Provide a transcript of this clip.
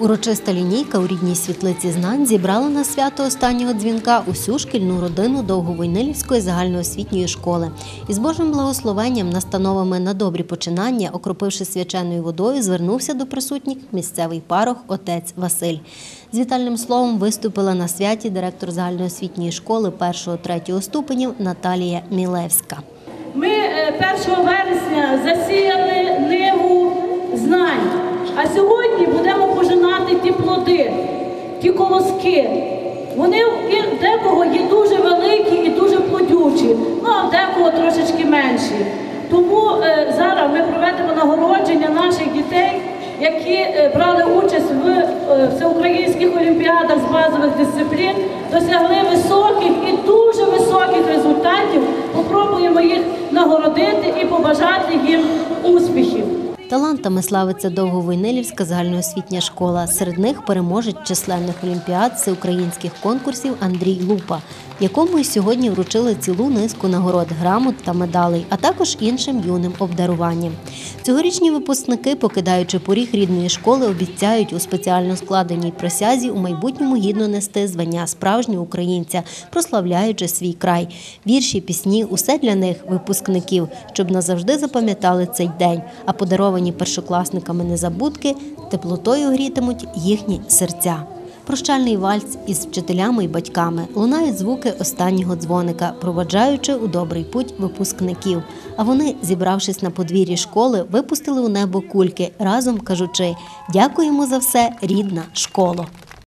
Урочиста лінійка у рідній світлиці знань зібрала на свято останнього дзвінка усю шкільну родину Довговойнилівської загальноосвітньої школи. Із Божим благословенням, настановами на добрі починання, окропивши свяченою водою, звернувся до присутніх місцевий парох отець Василь. З вітальним словом виступила на святі директор загальноосвітньої школи 1-3 ступенів Наталія Мілевська. Ми е, 1 вересня засіяли колоски. Вони в декого є дуже великі і дуже плодючі, ну а в декого трошечки менші. Тому е, зараз ми проведемо нагородження наших дітей, які е, брали участь в е, всеукраїнських олімпіадах з базових дисциплін, досягли високих і дуже високих результатів. Попробуємо їх нагородити і побажати їм успіхів. Талантами славиться Довговойнилівська загальноосвітня школа. Серед них переможець численних олімпіад всеукраїнських конкурсів Андрій Лупа, якому і сьогодні вручили цілу низку нагород, грамот та медалей, а також іншим юним обдаруванням. Цьогорічні випускники, покидаючи поріг рідної школи, обіцяють у спеціально складеній присязі у майбутньому гідно нести звання справжнього українця, прославляючи свій край. Вірші, пісні усе для них, випускників, щоб назавжди запам'ятали цей день. А подаровані першокласниками незабудки теплотою грітимуть їхні серця. Прощальний вальс із вчителями і батьками лунають звуки останнього дзвоника, проваджаючи у добрий путь випускників. А вони, зібравшись на подвір'ї школи, випустили у небо кульки, разом кажучи: Дякуємо за все, рідна школо.